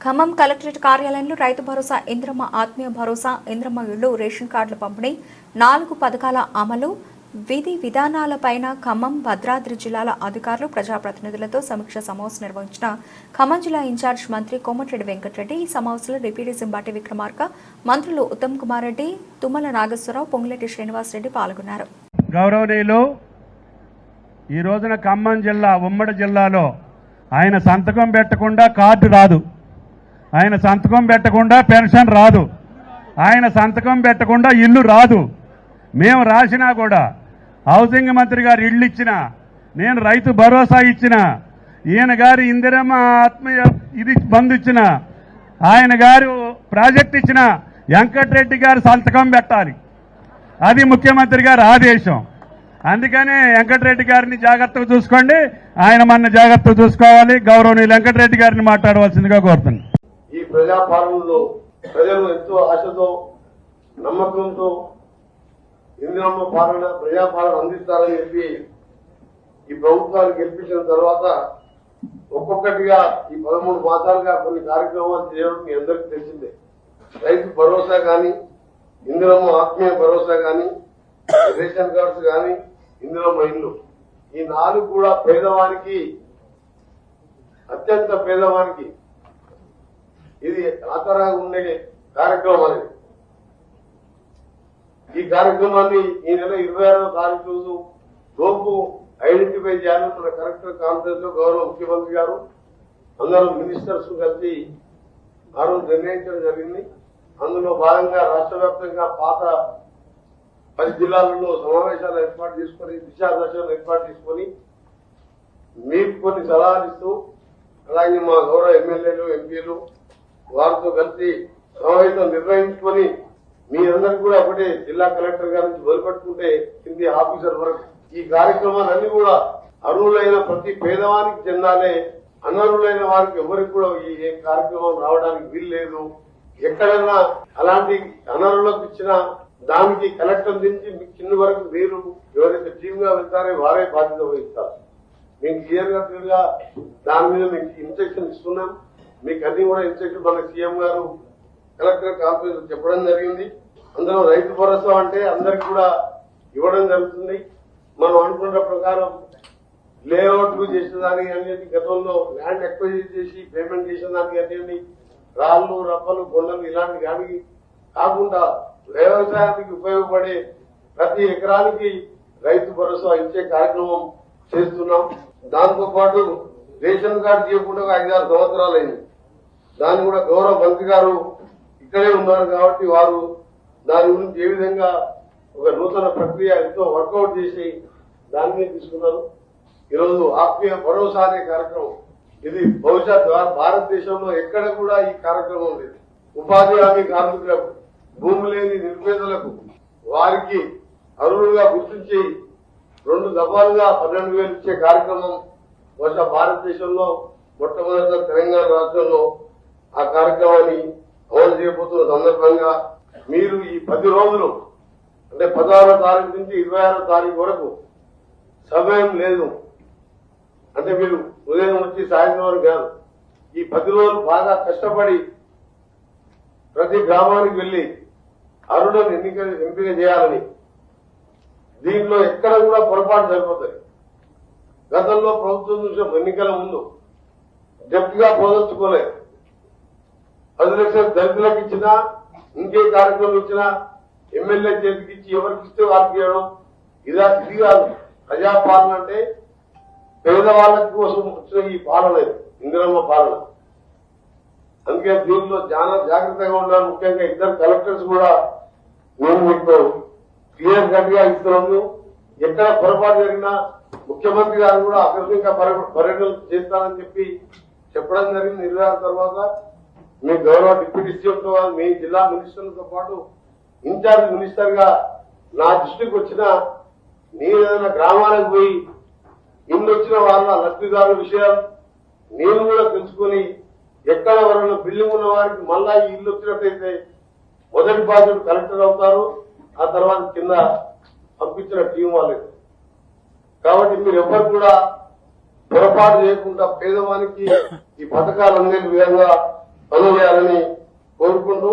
Khammam collectorate కార్యాలయంలో రైతు భరోసా ఇంద్రమ్మ ఆత్మీయ భరోసా ఇంద్రమ్మ ఇళ్ళు రేషన్ కార్డుల పంపిణీ నాలుగు పథకాల అమలు విధి విధానాలపైన ఖమ్మం భద్రాద్రి జిల్లాల అధికారులు ప్రజాప్రతినిధులతో సమీక్ష సమావేశం నిర్వహించిన ఖమ్మం జిల్లా ఇన్ఛార్జ్ మంత్రి కోమటిరెడ్డి వెంకటరెడ్డి ఈ సమావేశంలో డిప్యూటీ సింబాటి విక్రమార్క మంత్రులు ఉత్తమ్ కుమార్ రెడ్డి తుమ్మల నాగేశ్వరరావు పొంగులేటి శ్రీనివాసరెడ్డి పాల్గొన్నారు. గౌరవనీయులు ఈ రోజున ఖమ్మం జిల్లా ఉమ్మడి జిల్లాలో ఆయన సంతకం పెట్టకుండా కార్డు రాదు. ఆయన సంతకం పెట్టకుండా పెన్షన్ రాదు. ఆయన సంతకం పెట్టకుండా ఇల్లు రాదు. మేము రాసినా కూడా హౌసింగ్ మంత్రి గారు ఇల్లు ఇచ్చిన నేను రైతు భరోసా ఇచ్చిన ఈయన గారు ఇందిరమ్మ ఆత్మీయ ఇది బంధు ఇచ్చిన ఆయన గారు ప్రాజెక్ట్ ఇచ్చిన వెంకటరెడ్డి గారు సంతకం పెట్టాలి. అది ముఖ్యమంత్రి గారి ఆదేశం. అందుకనే వెంకటరెడ్డి గారిని జాగ్రత్తగా చూసుకోండి. ఆయన మన జాగ్రత్తగా చూసుకోవాలి. గౌరవనీయులు వెంకటరెడ్డి గారిని మాట్లాడవలసిందిగా కోరుతున్నాను. ప్రజాపాలనలో ప్రజలు ఎంతో ఆశతో నమ్మకంతో ఇందిరమ్మ పాలన ప్రజాపాలన అందిస్తారని చెప్పి ఈ ప్రభుత్వాన్ని గెలిపించిన తర్వాత ఒక్కొక్కటిగా ఈ పదమూడు మాసాలుగా కొన్ని కార్యక్రమాలు చేయడం మీ అందరికీ తెలిసిందే. రైతు భరోసా కానీ ఇందిరమ్మ ఆత్మీయ భరోసా కానీ రేషన్ కార్డ్స్ కానీ ఇందిరమ్మ ఇల్లు. ఈ నాలుగు కూడా పేదవానికి అత్యంత పేదవానికి ఇది ఆసరాగా ఉండే కార్యక్రమం అనేది ఈ కార్యక్రమాన్ని ఈ నెల ఇరవై ఆరో తారీఖు రోజు లోపు ఐడెంటిఫై చేయాలని మన కలెక్టర్ కాన్ఫరెన్స్లో గౌరవ ముఖ్యమంత్రి గారు అందరూ మినిస్టర్స్ కలిసి ఆ రోజు నిర్ణయించడం జరిగింది. అందులో భాగంగా రాష్ట్ర వ్యాప్తంగా పాత పది జిల్లాలలో సమావేశాలు ఏర్పాటు చేసుకొని దిశాదశలు ఏర్పాటు చేసుకొని మీకు కొన్ని సలహాలు ఇస్తూ అలాగే మా గౌరవ ఎమ్మెల్యేలు ఎంపీలు వారితో కలిసి సమావేశం నిర్వహించుకొని మీ అందరికి కూడా ఒకటే జిల్లా కలెక్టర్ గారి నుంచి మొదలుపెట్టుకుంటే కింది ఆఫీసర్ వరకు. ఈ కార్యక్రమాలన్నీ కూడా అర్హులైన ప్రతి పేదవానికి చెందాలే అనర్హులైన వారికి ఎవరికి కూడా ఈ కార్యక్రమం రావడానికి వీలు లేదు ఎక్కడైనా అలాంటి అనర్హులకు ఇచ్చిన దానికి కలెక్టర్ నుంచి మీ కింద వరకు మీరు ఎవరైతే టీమ్గా వెళ్తారో వారే బాధ్యత వహిస్తారు. మేము క్లియర్గా క్లియర్గా దాని మీద మీకు ఇన్స్ట్రక్షన్ ఇస్తున్నాం. మీకు అన్ని కూడా ఇన్స్ట్రక్షన్ మన సీఎం గారు కలెక్టర్ కాన్ఫరెన్స్ చెప్పడం జరిగింది. అందులో రైతు భరోసా అంటే అందరికి కూడా ఇవ్వడం జరుగుతుంది. మనం అనుకున్న ప్రకారం లేఅవుట్లు చేసిన దానికి అనేది గతంలో ల్యాండ్ ఎక్వైజ్ చేసి పేమెంట్ చేసిన దానికి అనేది రాళ్ళు రప్పలు కొండలు ఇలాంటి దానికి కాకుండా వ్యవసాయానికి ఉపయోగపడే ప్రతి ఎకరానికి రైతు భరోసా ఇచ్చే కార్యక్రమం చేస్తున్నాం. దాంతో పాటు రేషన్ కార్డు చేయకుండా ఒక ఐదారు సంవత్సరాలైంది. దాన్ని కూడా గౌరవ మంత్రి గారు ఇక్కడే ఉన్నారు కాబట్టి వారు దాని గురించి ఏ విధంగా ఒక నూతన ప్రక్రియ ఎంతో వర్కౌట్ చేసి దాన్ని తీసుకున్నారు. ఈరోజు ఆత్మీయ భరోసా అనే కార్యక్రమం. ఇది బహుశా భారతదేశంలో ఎక్కడ కూడా ఈ కార్యక్రమం లేదు. ఉపాధి హామీ కార్మికులకు భూమి లేని నిరుపేదలకు వారికి అర్హులుగా గుర్తించి రెండు దఫాలుగా పన్నెండు వేలు ఇచ్చే కార్యక్రమం బహుశా భారతదేశంలో మొట్టమొదటి తెలంగాణ రాష్ట్రంలో ఆ కార్యక్రమాన్ని అమలు చేయబోతున్న సందర్భంగా మీరు ఈ పది రోజులు అంటే పదహారో తారీఖు నుంచి ఇరవై ఆరో తారీఖు వరకు సమయం లేదు. అంటే మీరు ఉదయం వచ్చి సాయంత్రం వరకు కాదు. ఈ పది రోజులు బాగా కష్టపడి ప్రతి గ్రామానికి వెళ్ళి అరుణను ఎన్నిక ఎంపిక చేయాలని దీంట్లో ఎక్కడ కూడా పొరపాటు సరిపోతాయి గతంలో ప్రభుత్వం చూసిన ఎన్నికల ముందు డెప్ట్గా పోదొచ్చుకోలేదు పది లక్షలు దళితులకు ఇచ్చినా ఇంకే కార్యక్రమం ఇచ్చినా ఎమ్మెల్యే చేతికి ఇచ్చి ఎవరికి ఇస్తే వారికి ఇవ్వడం ఇదా ఇది కాదు. ప్రజాపాలన అంటే పేదవాళ్ళ కోసం వచ్చిన ఈ పాలన ఇందిరమ్మ పాలన. అందుకే దీనిలో చాలా జాగ్రత్తగా ఉండాలి. ముఖ్యంగా ఇద్దరు కలెక్టర్స్ కూడా మేము మీకు క్లియర్ కట్గా ఇస్తున్నాము ఎక్కడ పొరపాటు జరిగినా ముఖ్యమంత్రి గారు కూడా ఆకస్మిక పర్యటన చేస్తానని చెప్పి చెప్పడం జరిగింది. ఇరవై తర్వాత మీ గౌరవ డిప్యూటీ సీఎంతో మీ జిల్లా మినిస్టర్లతో పాటు ఇన్ఛార్జ్ మినిస్టర్గా నా దృష్టికి వచ్చిన నేను ఏదైనా గ్రామాలకు పోయి ఇల్లు వచ్చిన వాళ్ళ లబ్ధిదారుల విషయాలు నేను కూడా తెలుసుకొని ఎక్కడ ఎవరైనా బిల్డింగ్ ఉన్న వారికి మళ్ళా ఈ ఇల్లు వచ్చినట్టయితే మొదటి బాధ్యత కలెక్టర్ అవుతారు ఆ తర్వాత కింద పంపించిన టీం వాళ్ళే. కాబట్టి మీరు ఎవ్వరు కూడా పొరపాటు చేయకుండా పేదవానికి ఈ పథకాలు అందే విధంగా పనులు చేయాలని కోరుకుంటూ